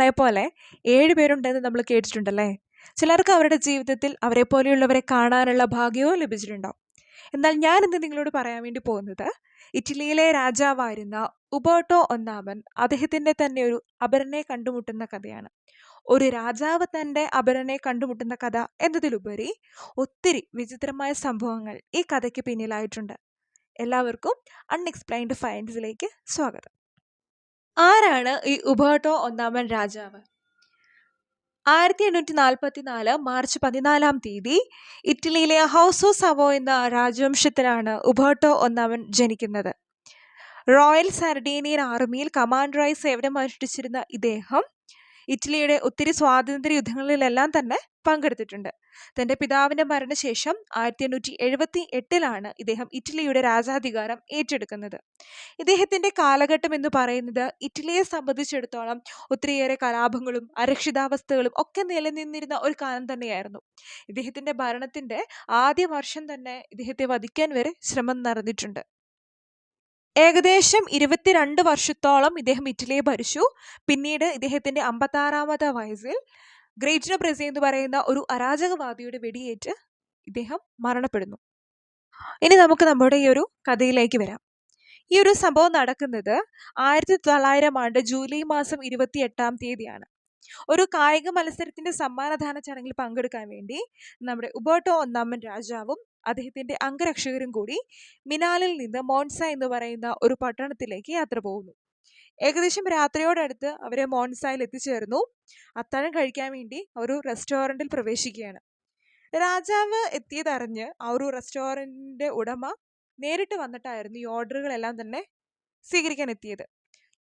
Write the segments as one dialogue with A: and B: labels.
A: ഒരാളെ പോലെ ഏഴ് പേരുണ്ടെന്ന് നമ്മൾ കേട്ടിട്ടുണ്ടല്ലേ? ചിലർക്ക് അവരുടെ ജീവിതത്തിൽ അവരെ പോലെയുള്ളവരെ കാണാനുള്ള ഭാഗ്യവും ലഭിച്ചിട്ടുണ്ടാവും. എന്നാൽ ഞാൻ ഇന്ന് നിങ്ങളോട് പറയാൻ വേണ്ടി പോകുന്നത് ഇറ്റലിയിലെ രാജാവായിരുന്ന ഉബോട്ടോ ഒന്നാമൻ അദ്ദേഹത്തിന്റെ തന്നെ ഒരു അപരനെ കണ്ടുമുട്ടുന്ന കഥയാണ്. ഒരു രാജാവ് തന്റെ അപരനെ കണ്ടുമുട്ടുന്ന കഥ എന്നതിലുപരി ഒത്തിരി വിചിത്രമായ സംഭവങ്ങൾ ഈ കഥയ്ക്ക് പിന്നിലായിട്ടുണ്ട്. എല്ലാവർക്കും അൺഎക്സ്പ്ലൈൻഡ് ഫൈൻഡ്സിലേക്ക് സ്വാഗതം. ആരാണ് ഈ ഉബോട്ടോ ഒന്നാമൻ രാജാവ്? ആയിരത്തി എണ്ണൂറ്റി നാൽപ്പത്തി നാല് മാർച്ച് പതിനാലാം തീയതി ഇറ്റലിയിലെ ഹൗസ് ഓഫ് സവോ എന്ന രാജവംശത്തിലാണ് ഉബോട്ടോ ഒന്നാമൻ ജനിക്കുന്നത്. റോയൽ സർഡീനിയൻ ആർമിയിൽ കമാൻഡറായി സേവനമനുഷ്ഠിച്ചിരുന്ന ഇദ്ദേഹം ഇറ്റലിയുടെ ഒത്തിരി സ്വാതന്ത്ര്യ യുദ്ധങ്ങളിലെല്ലാം തന്നെ പങ്കെടുത്തിട്ടുണ്ട്. തന്റെ പിതാവിന്റെ മരണശേഷം ആയിരത്തി എണ്ണൂറ്റി എഴുപത്തി എട്ടിലാണ് ഇദ്ദേഹം ഇറ്റലിയുടെ രാജാധികാരം ഏറ്റെടുക്കുന്നത്. ഇദ്ദേഹത്തിന്റെ കാലഘട്ടം എന്ന് പറയുന്നത് ഇറ്റലിയെ സംബന്ധിച്ചിടത്തോളം ഒത്തിരിയേറെ കലാപങ്ങളും അരക്ഷിതാവസ്ഥകളും ഒക്കെ നിലനിന്നിരുന്ന ഒരു കാലം തന്നെയായിരുന്നു. ഇദ്ദേഹത്തിന്റെ ഭരണത്തിന്റെ ആദ്യ വർഷം തന്നെ ഇദ്ദേഹത്തെ വധിക്കാൻ വരെ ശ്രമം നടന്നിട്ടുണ്ട്. ഏകദേശം ഇരുപത്തിരണ്ട് വർഷത്തോളം ഇദ്ദേഹം ഇറ്റലിയെ ഭരിച്ചു. പിന്നീട് ഇദ്ദേഹത്തിന്റെ അമ്പത്താറാമത്തെ വയസ്സിൽ ഗ്രേറ്റ് ബ്രസി എന്ന് പറയുന്ന ഒരു അരാജകവാദിയുടെ വെടിയേറ്റ് ഇദ്ദേഹം മരണപ്പെടുന്നു. ഇനി നമുക്ക് നമ്മുടെ ഈ ഒരു കഥയിലേക്ക് വരാം. ഈ ഒരു സംഭവം നടക്കുന്നത് ആയിരത്തി തൊള്ളായിരം ആണ്ട് ജൂലൈ മാസം ഇരുപത്തി എട്ടാം തീയതിയാണ്. ഒരു കായിക മത്സരത്തിന്റെ സമ്മാനദാന ചടങ്ങിൽ പങ്കെടുക്കാൻ വേണ്ടി നമ്മുടെ ഉബോട്ടോ ഒന്നാമൻ രാജാവും അദ്ദേഹത്തിന്റെ അംഗരക്ഷകരും കൂടി മിനാലിൽ നിന്ന് മോൺസ എന്ന് പറയുന്ന ഒരു പട്ടണത്തിലേക്ക് യാത്ര പോകുന്നു. ഏകദേശം രാത്രിയോടടുത്ത് അവരെ മോൺസായിൽ എത്തിച്ചേർന്നു. അത്താഴം കഴിക്കാൻ വേണ്ടി ഒരു റെസ്റ്റോറന്റിൽ പ്രവേശിക്കുകയാണ്. രാജാവ് എത്തിയതറിഞ്ഞ് ആ ഒരു റെസ്റ്റോറന്റിന്റെ ഉടമ നേരിട്ട് വന്നിട്ടായിരുന്നു ഈ ഓർഡറുകളെല്ലാം തന്നെ സ്വീകരിക്കാൻ എത്തിയത്.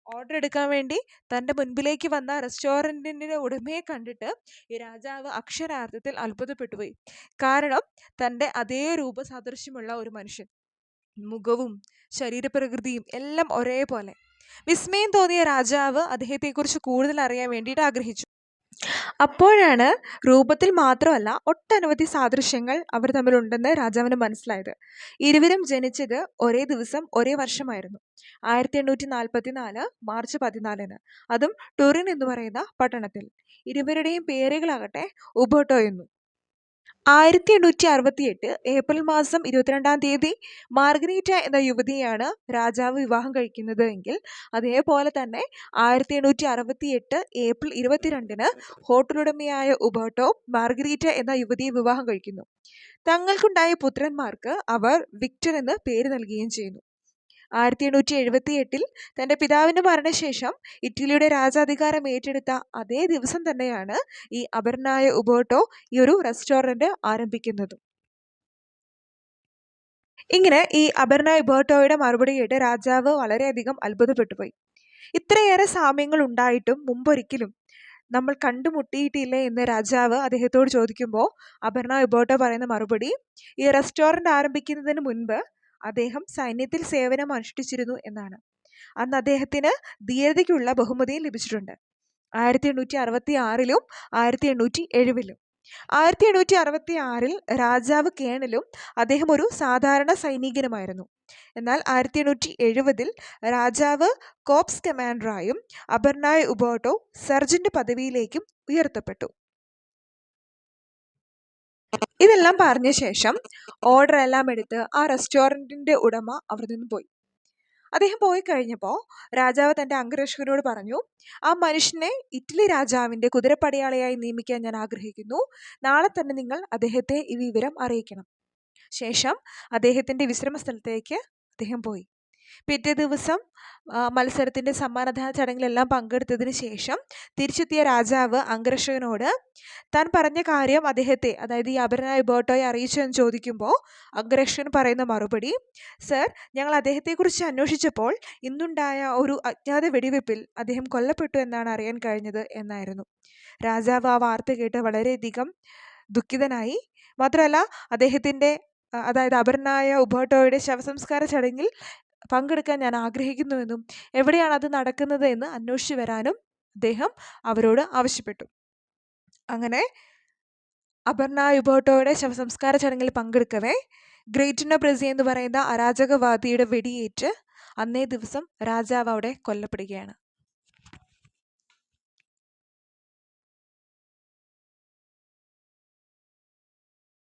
A: ഓർഡർ എടുക്കാൻ വേണ്ടി തന്റെ മുൻപിലേക്ക് വന്ന റെസ്റ്റോറന്റിന്റെ ഉടമയെ കണ്ടിട്ട് ഈ രാജാവ് അക്ഷരാർത്ഥത്തിൽ അത്ഭുതപ്പെട്ടുപോയി കാരണം തന്റെ അതേ രൂപസാദൃശ്യമുള്ള ഒരു മനുഷ്യൻ. മുഖവും ശരീരപ്രകൃതിയും എല്ലാം ഒരേപോലെ. വിസ്മയം തോന്നിയ രാജാവ് അദ്ദേഹത്തെക്കുറിച്ച് കൂടുതൽ അറിയാൻ വേണ്ടിയിട്ട് ആഗ്രഹിച്ചു. അപ്പോഴാണ് രൂപത്തിൽ മാത്രമല്ല ഒട്ടനവധി സാദൃശ്യങ്ങൾ അവർ തമ്മിലുണ്ടെന്ന് രാജാവിന് മനസ്സിലായത്. ഇരുവരും ജനിച്ചത് ഒരേ ദിവസം ഒരേ വർഷമായിരുന്നു. ആയിരത്തി എണ്ണൂറ്റി നാൽപ്പത്തി നാല് മാർച്ച് പതിനാലിന്. അതും ടൊറിൻ എന്ന് പറയുന്ന പട്ടണത്തിൽ. ഇരുവരുടെയും പേരുകളാകട്ടെ ഉബോട്ടോ എന്നു. ആയിരത്തി എണ്ണൂറ്റി അറുപത്തി എട്ട് ഏപ്രിൽ മാസം ഇരുപത്തിരണ്ടാം തീയതി മാർഗരീറ്റ എന്ന യുവതിയാണ് രാജാവ് വിവാഹം കഴിക്കുന്നത് എങ്കിൽ അതേപോലെ തന്നെ ആയിരത്തി എണ്ണൂറ്റി അറുപത്തി എട്ട് ഏപ്രിൽ ഇരുപത്തിരണ്ടിന് ഹോട്ടലുടമയായ ഉബോട്ടോ മാർഗരീറ്റ എന്ന യുവതിയെ വിവാഹം കഴിക്കുന്നു. തങ്ങൾക്കുണ്ടായ പുത്രന്മാർക്ക് അവർ വിക്ടർ എന്ന് പേര് നൽകുകയും ചെയ്യുന്നു. ആയിരത്തി എണ്ണൂറ്റി എഴുപത്തി എട്ടിൽ തന്റെ പിതാവിന്റെ മരണശേഷം ഇറ്റലിയുടെ രാജാധികാരം ഏറ്റെടുത്ത അതേ ദിവസം തന്നെയാണ് ഈ അപർണായ ഉബോട്ടോ ഈ ഒരു റെസ്റ്റോറന്റ് ആരംഭിക്കുന്നത്. ഇങ്ങനെ ഈ അപർണ ഉബോട്ടോയുടെ മറുപടി കേട്ട് രാജാവ് വളരെയധികം അത്ഭുതപ്പെട്ടുപോയി. ഇത്രയേറെ സാമ്യങ്ങൾ ഉണ്ടായിട്ടും മുമ്പൊരിക്കലും നമ്മൾ കണ്ടുമുട്ടിയിട്ടില്ലേ എന്ന് രാജാവ് അദ്ദേഹത്തോട് ചോദിക്കുമ്പോൾ അപർണ ഇബോട്ടോ പറയുന്ന മറുപടി ഈ റെസ്റ്റോറന്റ് ആരംഭിക്കുന്നതിന് മുൻപ് അദ്ദേഹം സൈന്യത്തിൽ സേവനം അനുഷ്ഠിച്ചിരുന്നു എന്നാണ്. അന്ന് അദ്ദേഹത്തിന് ധീരതയ്ക്കുള്ള ബഹുമതിയും ലഭിച്ചിട്ടുണ്ട്. ആയിരത്തി എണ്ണൂറ്റി അറുപത്തി ആറിലും ആയിരത്തി എണ്ണൂറ്റി എഴുപതിലും ആയിരത്തി എണ്ണൂറ്റി അറുപത്തി ആറിൽ രാജാവ് കേണലും അദ്ദേഹം ഒരു സാധാരണ സൈനികനുമായിരുന്നു. എന്നാൽ ആയിരത്തി എണ്ണൂറ്റി എഴുപതിൽ രാജാവ് കോപ്സ് കമാൻഡറായും അപർണായ് ഉബോട്ടോ സർജന്റ് പദവിയിലേക്കും ഉയർത്തപ്പെട്ടു. ഇതെല്ലാം പറഞ്ഞ ശേഷം ഓർഡർ എല്ലാം എടുത്ത് ആ റെസ്റ്റോറന്റിന്റെ ഉടമ അവിടെ നിന്ന് പോയി. അദ്ദേഹം പോയി കഴിഞ്ഞപ്പോൾ രാജാവ് തന്റെ അംഗരക്ഷകനോട് പറഞ്ഞു ആ മനുഷ്യനെ ഇറ്റലി രാജാവിന്റെ കുതിരപ്പടയാളിയായി നിയമിക്കാൻ ഞാൻ ആഗ്രഹിക്കുന്നു. നാളെ തന്നെ നിങ്ങൾ അദ്ദേഹത്തെ ഈ വിവരം അറിയിക്കണം. ശേഷം അദ്ദേഹത്തിന്റെ വിശ്രമ സ്ഥലത്തേക്ക് അദ്ദേഹം പോയി. പിറ്റേ ദിവസം മത്സരത്തിന്റെ സമ്മാനദാന ചടങ്ങിലെല്ലാം പങ്കെടുത്തതിന് ശേഷം തിരിച്ചെത്തിയ രാജാവ് അംഗരക്ഷകനോട് താൻ പറഞ്ഞ കാര്യം അദ്ദേഹത്തെ അതായത് ഈ അപരനായ ബോട്ടോയെ അറിയിച്ചു എന്ന് ചോദിക്കുമ്പോൾ അംഗരക്ഷകൻ പറയുന്ന മറുപടി സർ ഞങ്ങൾ അദ്ദേഹത്തെക്കുറിച്ച് അന്വേഷിച്ചപ്പോൾ ഇന്നുണ്ടായ ഒരു അജ്ഞാത വെടിവെപ്പിൽ അദ്ദേഹം കൊല്ലപ്പെട്ടു എന്നാണ് അറിയാൻ കഴിഞ്ഞത് എന്നായിരുന്നു. രാജാവ് ആ വാർത്ത കേട്ട് വളരെയധികം ദുഃഖിതനായി. മാത്രമല്ല അദ്ദേഹത്തിന്റെ അതായത് അപരനായ ഉബോട്ടോയുടെ ശവസംസ്കാര ചടങ്ങിൽ പങ്കെടുക്കാൻ ഞാൻ ആഗ്രഹിക്കുന്നുവെന്നും എവിടെയാണ് അത് നടക്കുന്നത് എന്ന് അന്വേഷിച്ചു വരാനും അദ്ദേഹം അവരോട് ആവശ്യപ്പെട്ടു. അങ്ങനെ അപർണ യുബോട്ടോയുടെ ശവസംസ്കാര ചടങ്ങിൽ പങ്കെടുക്കവേ ഗ്രേറ്റിനോ ബ്രസി എന്ന് പറയുന്ന അരാജകവാദിയുടെ വെടിയേറ്റ് അന്നേ ദിവസം രാജാവ് അവിടെ കൊല്ലപ്പെടുകയാണ്.